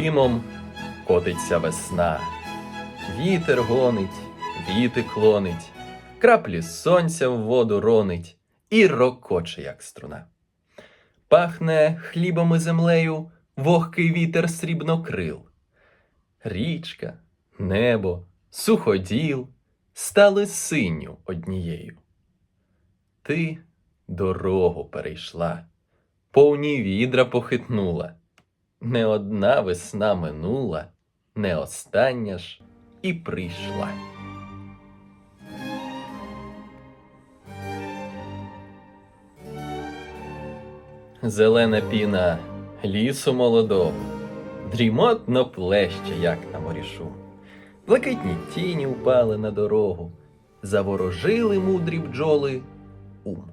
димом котиться весна. Вітер гонить, віти клонить, краплі сонця в воду ронить і рокоче, як струна. Пахне хлібом і землею вогкий вітер срібнокрил. Річка, небо, суходіл стали синю однією. Ти дорогу перейшла, повні відра похитнула. Не одна весна минула, не остання ж і прийшла. Зелена піна лісу молодого, дрімотно плеще, як на морішу. Блакитні тіні впали на дорогу, заворожили мудрі бджоли ум.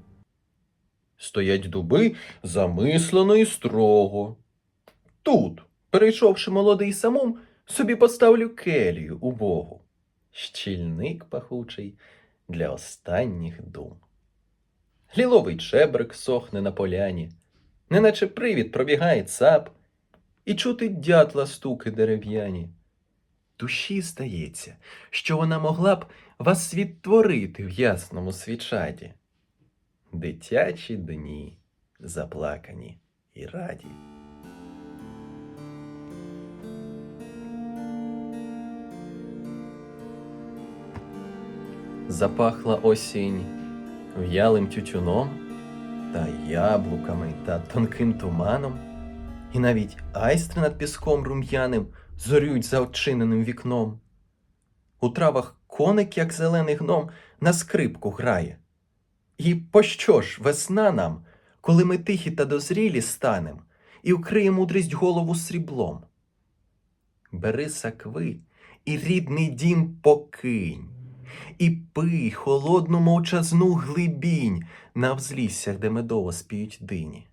Стоять дуби замислено і строго. Тут, перейшовши молодий самум, собі поставлю келію убогу. Щільник пахучий для останніх дум. Ліловий чебрик сохне на поляні, неначе привід пробігає цап, і чути дятла стуки дерев'яні. Душі здається, що вона могла б вас відтворити в ясному свічаді. Дитячі дні заплакані і раді. Запахла осінь в'ялим тютюном та яблуками та тонким туманом, і навіть айстри над піском рум'яним зорюють за очиненим вікном. У травах коник, як зелений гном, на скрипку грає. І пощо ж весна нам, коли ми тихі та дозрілі станем, і вкриє мудрість голову сріблом? Бери сакви і рідний дім покинь, і пий холодну мовчазну глибінь на взліссях, де медово спіють дині.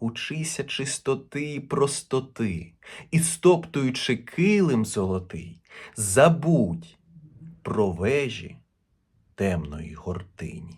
Учися чистоти і простоти, і стоптуючи килим золотий, забудь про вежі темної гортині.